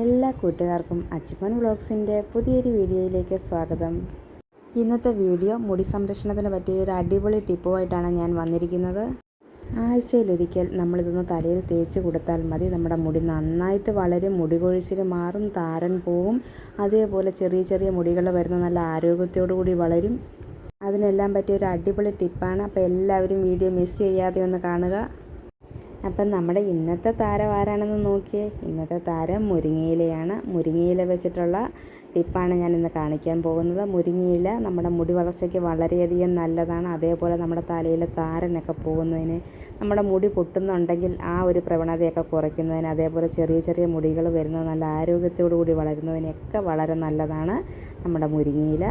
എല്ലാ കൂട്ടുകാർക്കും അച്ചിപ്പൻ വ്ളോഗ്സിന്റെ പുതിയൊരു വീഡിയോയിലേക്ക് സ്വാഗതം. ഇന്നത്തെ വീഡിയോ മുടി സംരക്ഷണത്തിന് പറ്റിയ ഒരു അടിപൊളി ടിപ്പുമായിട്ടാണ് ഞാൻ വന്നിരിക്കുന്നത്. ആഴ്ചയിലൊരിക്കൽ നമ്മളിതൊന്ന് തലയിൽ തേച്ച് കൊടുത്താൽ മതി. നമ്മുടെ മുടി നന്നായിട്ട് വളരും മുടി കൊഴിച്ചിൽ മാറും താരൻ പോവും. അതേപോലെ ചെറിയ ചെറിയ മുടികൾ വരുന്ന നല്ല ആരോഗ്യത്തോടു കൂടി വളരും. അതിനെല്ലാം പറ്റിയ ഒരു അടിപൊളി ടിപ്പാണ്. അപ്പോൾ എല്ലാവരും വീഡിയോ മിസ് ചെയ്യാതെ ഒന്ന് കാണുക. അപ്പം നമ്മുടെ ഇന്നത്തെ താരം ആരാണെന്ന് നോക്കിയേ. ഇന്നത്തെ താരം മുരിങ്ങയിലയാണ്. മുരിങ്ങയില വെച്ചിട്ടുള്ള ടിപ്പാണ് ഞാൻ ഇന്ന് കാണിക്കാൻ പോകുന്നത്. മുരിങ്ങയില നമ്മുടെ മുടി വളർച്ചയ്ക്ക് വളരെയധികം നല്ലതാണ്. അതേപോലെ നമ്മുടെ തലയിലെ താരനൊക്കെ പോകുന്നതിന് നമ്മുടെ മുടി പൊട്ടുന്നുണ്ടെങ്കിൽ ആ ഒരു പ്രവണതയൊക്കെ കുറയ്ക്കുന്നതിന് അതേപോലെ ചെറിയ ചെറിയ മുടികൾ വരുന്നത് നല്ല ആരോഗ്യത്തോടു കൂടി വളരുന്നതിനൊക്കെ വളരെ നല്ലതാണ് നമ്മുടെ മുരിങ്ങയില.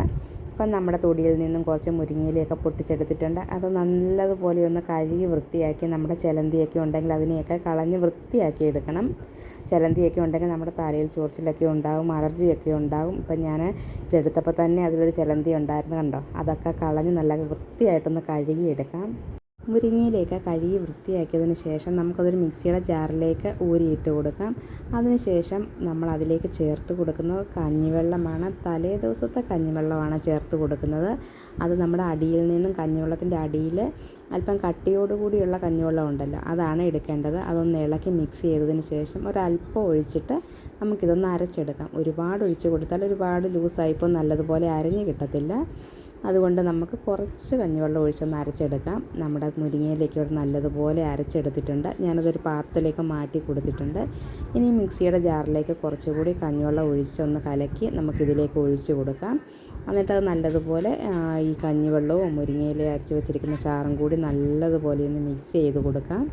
അപ്പം നമ്മുടെ തൊടിയിൽ നിന്നും കുറച്ച് മുരിങ്ങയിലയൊക്കെ പൊട്ടിച്ചെടുത്തിട്ടുണ്ട്. അത് നല്ലതുപോലെ ഒന്ന് കഴുകി വൃത്തിയാക്കി നമ്മുടെ ചിലന്തിയൊക്കെ ഉണ്ടെങ്കിൽ അതിനെയൊക്കെ കളഞ്ഞ് വൃത്തിയാക്കി എടുക്കണം. ചിലന്തിയൊക്കെ ഉണ്ടെങ്കിൽ നമ്മുടെ തലയിൽ ചൊറിച്ചിലൊക്കെ ഉണ്ടാവും അലർജിയൊക്കെ ഉണ്ടാവും. ഇപ്പം ഞാൻ ഇതെടുത്തപ്പോൾ തന്നെ അതിലൊരു ചിലന്തി ഉണ്ടായിരുന്നു കണ്ടോ? അതൊക്കെ കളഞ്ഞ് നല്ല വൃത്തിയായിട്ടൊന്ന് കഴുകിയെടുക്കാം. മുരിങ്ങയിലേക്ക് കഴുകി വൃത്തിയാക്കിയതിന് ശേഷം നമുക്കതൊരു മിക്സിയുടെ ജാറിലേക്ക് ഊരിയിട്ട് കൊടുക്കാം. അതിനുശേഷം നമ്മൾ അതിലേക്ക് ചേർത്ത് കൊടുക്കുന്നത് കഞ്ഞിവെള്ളമാണ്. തലേ ദിവസത്തെ കഞ്ഞിവെള്ളമാണ് ചേർത്ത് കൊടുക്കുന്നത്. അത് നമ്മുടെ അടിയിൽ നിന്നും കഞ്ഞിവെള്ളത്തിന്റെ അടിയിൽ അല്പം കട്ടിയോടുകൂടിയുള്ള കഞ്ഞിവെള്ളം ഉണ്ടല്ലോ അതാണ് എടുക്കേണ്ടത്. അതൊന്ന് ഇളക്കി മിക്സ് ചെയ്തതിന് ശേഷം ഒരല്പം ഒഴിച്ചിട്ട് നമുക്കിതൊന്ന് അരച്ചെടുക്കാം. ഒരുപാട് ഒഴിച്ച് കൊടുത്താൽ ഒരുപാട് ലൂസായിപ്പോൾ നല്ലതുപോലെ അരഞ്ഞ് കിട്ടത്തില്ല. അതുകൊണ്ട് നമുക്ക് കുറച്ച് കഞ്ഞിവെള്ളം ഒഴിച്ചൊന്ന് അരച്ചെടുക്കാം. നമ്മുടെ മുരിങ്ങയിലേക്ക് ഒരു നല്ലതുപോലെ അരച്ചെടുത്തിട്ടുണ്ട്. ഞാനതൊരു പാത്രത്തിലേക്ക് മാറ്റി കൊടുത്തിട്ടുണ്ട്. ഇനി മിക്സിയുടെ ജാറിലേക്ക് കുറച്ചുകൂടി കഞ്ഞിവെള്ളം ഒഴിച്ചൊന്ന് കലക്കി നമുക്കിതിലേക്ക് ഒഴിച്ച് കൊടുക്കാം. എന്നിട്ട് അത് നല്ലതുപോലെ ഈ കഞ്ഞിവെള്ളവും മുരിങ്ങയില അരച്ച് വെച്ചിരിക്കുന്ന ചാറും കൂടി നല്ലതുപോലെ ഒന്ന് മിക്സ് ചെയ്ത് കൊടുക്കാം.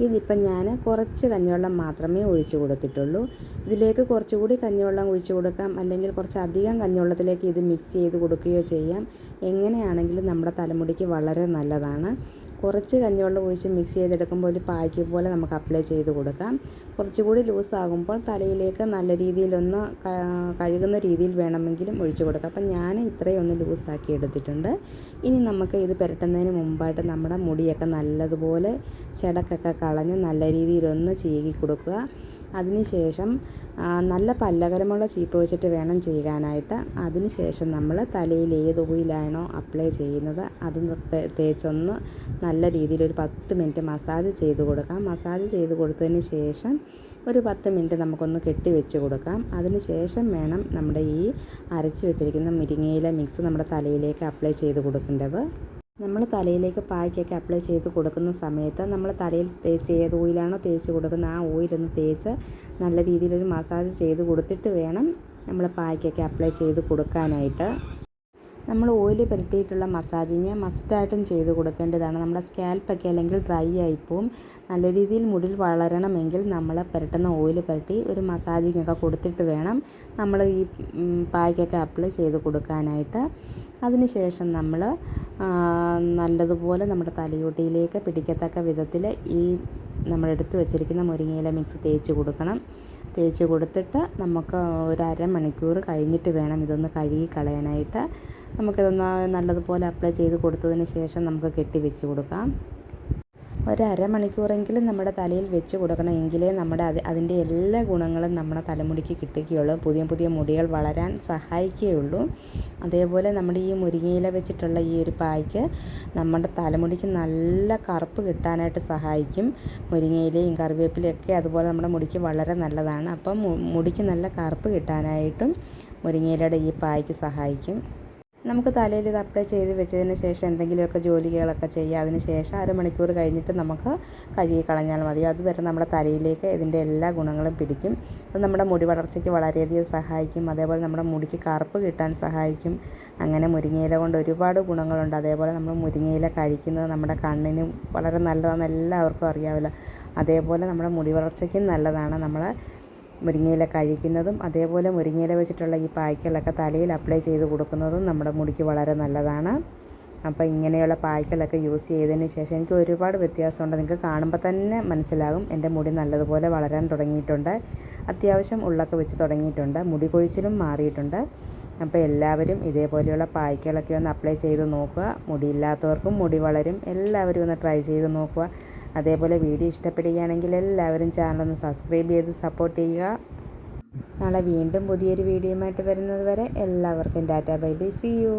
ഇതിപ്പം ഞാൻ കുറച്ച് കഞ്ഞിവെള്ളം മാത്രമേ ഒഴിച്ചു കൊടുത്തിട്ടുള്ളൂ. ഇതിലേക്ക് കുറച്ചുകൂടി കഞ്ഞിവെള്ളം ഒഴിച്ചു കൊടുക്കാം. അല്ലെങ്കിൽ കുറച്ച് അധികം കഞ്ഞിവെള്ളത്തിലേക്ക് ഇത് മിക്സ് ചെയ്ത് കൊടുക്കുകയോ ചെയ്യാം. എങ്ങനെയാണെങ്കിലും നമ്മുടെ തലമുടിക്ക് വളരെ നല്ലതാണ്. കുറച്ച് കഞ്ഞിവെള്ളം ഒഴിച്ച് മിക്സ് ചെയ്തെടുക്കുമ്പോൾ ഒരു പായ്ക്ക് പോലെ നമുക്ക് അപ്ലൈ ചെയ്ത് കൊടുക്കാം. കുറച്ചുകൂടി ലൂസാകുമ്പോൾ തലയിലേക്ക് നല്ല രീതിയിലൊന്ന് കഴുകുന്ന രീതിയിൽ വേണമെങ്കിലും ഒഴിച്ചു കൊടുക്കാം. അപ്പം ഞാൻ ഇത്രയും ഒന്ന് ലൂസാക്കി എടുത്തിട്ടുണ്ട്. ഇനി നമുക്ക് ഇത് പുരട്ടുന്നതിന് മുമ്പായിട്ട് നമ്മുടെ മുടിയൊക്കെ നല്ലതുപോലെ ചെടക്കൊക്കെ കളഞ്ഞ് നല്ല രീതിയിലൊന്ന് ചീകി കൊടുക്കുക. അതിനുശേഷം നല്ല പല്ലകരമുള്ള ചീപ്പ് വെച്ചിട്ട് വേണം ചെയ്യാനായിട്ട്. അതിന് ശേഷം നമ്മൾ തലയിൽ ഏത് ഓയിലാണോ അപ്ലൈ ചെയ്യുന്നത് അത് തേച്ചൊന്ന് നല്ല രീതിയിൽ ഒരു പത്ത് മിനിറ്റ് മസാജ് ചെയ്ത് കൊടുക്കാം. മസാജ് ചെയ്ത് കൊടുത്തതിന് ശേഷം ഒരു പത്ത് മിനിറ്റ് നമുക്കൊന്ന് കെട്ടി വെച്ച് കൊടുക്കാം. അതിന് ശേഷം വേണം നമ്മുടെ ഈ അരച്ച് വെച്ചിരിക്കുന്ന മുരിങ്ങയില മിക്സ് നമ്മുടെ തലയിലേക്ക് അപ്ലൈ ചെയ്ത് കൊടുക്കേണ്ടത്. നമ്മൾ തലയിലേക്ക് പായ്ക്കൊക്കെ അപ്ലൈ ചെയ്ത് കൊടുക്കുന്ന സമയത്ത് നമ്മൾ തലയിൽ തേച്ച് ഏത് ഓയിലാണോ തേച്ച് കൊടുക്കുന്നത് ആ ഓയിലൊന്ന് തേച്ച് നല്ല രീതിയിലൊരു മസാജ് ചെയ്ത് കൊടുത്തിട്ട് വേണം നമ്മൾ പായ്ക്കൊക്കെ അപ്ലൈ ചെയ്ത് കൊടുക്കാനായിട്ട്. നമ്മൾ ഓയിൽ പുരട്ടിയിട്ടുള്ള മസാജിങ് മസ്റ്റായിട്ടും ചെയ്ത് കൊടുക്കേണ്ടതാണ്. നമ്മുടെ സ്കാൽപ്പൊക്കെ അല്ലെങ്കിൽ ഡ്രൈ ആയിപ്പോവും നല്ല രീതിയിൽ മുടിൽ വളരണമെങ്കിൽ നമ്മൾ പുരട്ടുന്ന ഓയിൽ പുരട്ടി ഒരു മസാജിങ് ഒക്കെ കൊടുത്തിട്ട് വേണം നമ്മൾ ഈ പായ്ക്കൊക്കെ അപ്ലൈ ചെയ്ത് കൊടുക്കാനായിട്ട്. അതിനുശേഷം നമ്മൾ നല്ലതുപോലെ നമ്മുടെ തലയോട്ടിയിലേക്ക് പിടിക്കത്തക്ക വിധത്തിൽ ഈ നമ്മൾ എടുത്തു വച്ചിരിക്കുന്ന മുരിങ്ങയില മിക്സ് തേച്ച് കൊടുക്കണം. തേച്ച് കൊടുത്തിട്ട് നമുക്ക് ഒരു അരമണിക്കൂർ കഴിഞ്ഞിട്ട് വേണം ഇതൊന്ന് കഴുകി കളയാനായിട്ട്. നമുക്കിതൊന്ന് നല്ലതുപോലെ അപ്ലൈ ചെയ്ത് കൊടുത്തതിന് ശേഷം നമുക്ക് കെട്ടി വെച്ച് കൊടുക്കാം. ഒരു അരമണിക്കൂറെങ്കിലും നമ്മുടെ തലയിൽ വെച്ച് കൊടുക്കണം എങ്കിലേ നമ്മുടെ അത് അതിന്റെ എല്ലാ ഗുണങ്ങളും നമ്മുടെ തലമുടിക്ക് കിട്ടുകയുള്ളൂ. പുതിയ പുതിയ മുടികൾ വളരാൻ സഹായിക്കുകയുള്ളൂ. അതേപോലെ നമ്മുടെ ഈ മുരിങ്ങയില വെച്ചിട്ടുള്ള ഈ ഒരു പായ്ക്ക് നമ്മുടെ തലമുടിക്ക് നല്ല കറുപ്പ് കിട്ടാനായിട്ട് സഹായിക്കും. മുരിങ്ങയിലയും കറിവേപ്പിലയൊക്കെ അതുപോലെ നമ്മുടെ മുടിക്ക് വളരെ നല്ലതാണ്. അപ്പം മുടിക്ക് നല്ല കറുപ്പ് കിട്ടാനായിട്ടും മുരിങ്ങയിലയുടെ ഈ പായ്ക്ക് സഹായിക്കും. നമുക്ക് തലയിൽ ഇത് അപ്ലൈ ചെയ്ത് വെച്ചതിന് ശേഷം എന്തെങ്കിലുമൊക്കെ ജോലികളൊക്കെ ചെയ്യുക. അതിന് ശേഷം അരമണിക്കൂർ കഴിഞ്ഞിട്ട് നമുക്ക് കഴുകി കളഞ്ഞാൽ മതി. അതുവരെ നമ്മുടെ തലയിലേക്ക് ഇതിന്റെ എല്ലാ ഗുണങ്ങളും പിടിക്കും. അത് നമ്മുടെ മുടി വളർച്ചയ്ക്ക് വളരെയധികം സഹായിക്കും. അതേപോലെ നമ്മുടെ മുടിക്ക് കറുപ്പ് കിട്ടാൻ സഹായിക്കും. അങ്ങനെ മുരിങ്ങയില കൊണ്ട് ഒരുപാട് ഗുണങ്ങളുണ്ട്. അതേപോലെ നമ്മൾ മുരിങ്ങയില കഴിക്കുന്നത് നമ്മുടെ കണ്ണിന് വളരെ നല്ലതാണെന്ന് എല്ലാവർക്കും അറിയാവില്ല അതേപോലെ നമ്മുടെ മുടി വളർച്ചയ്ക്കും നല്ലതാണ്. നമ്മൾ മുരിങ്ങയില കഴിക്കുന്നതും അതേപോലെ മുരിങ്ങയില വെച്ചിട്ടുള്ള ഈ പായ്ക്കളൊക്കെ തലയിൽ അപ്ലൈ ചെയ്ത് കൊടുക്കുന്നതും നമ്മുടെ മുടിക്ക് വളരെ നല്ലതാണ്. അപ്പോൾ ഇങ്ങനെയുള്ള പായ്ക്കളൊക്കെ യൂസ് ചെയ്തതിന് ശേഷം എനിക്ക് ഒരുപാട് വ്യത്യാസമുണ്ട്. നിങ്ങൾക്ക് കാണുമ്പോൾ തന്നെ മനസ്സിലാകും. എന്റെ മുടി നല്ലതുപോലെ വളരാൻ തുടങ്ങിയിട്ടുണ്ട്. അത്യാവശ്യം ഉള്ളൊക്കെ വെച്ച് തുടങ്ങിയിട്ടുണ്ട്. മുടി കൊഴിച്ചിലും മാറിയിട്ടുണ്ട്. അപ്പോൾ എല്ലാവരും ഇതേപോലെയുള്ള പായ്ക്കളൊക്കെ ഒന്ന് അപ്ലൈ ചെയ്ത് നോക്കുക. മുടിയില്ലാത്തവർക്കും മുടി വളരും. എല്ലാവരും ഒന്ന് ട്രൈ ചെയ്ത് നോക്കുക. അതേപോലെ വീഡിയോ ഇഷ്ടപ്പെടുകയാണെങ്കിൽ എല്ലാവരും ചാനലൊന്ന് സബ്സ്ക്രൈബ് ചെയ്ത് സപ്പോർട്ട് ചെയ്യുക. നാളെ വീണ്ടും പുതിയൊരു വീഡിയോയുമായിട്ട് വരുന്നത് വരെ എല്ലാവർക്കും tata bye bye. See you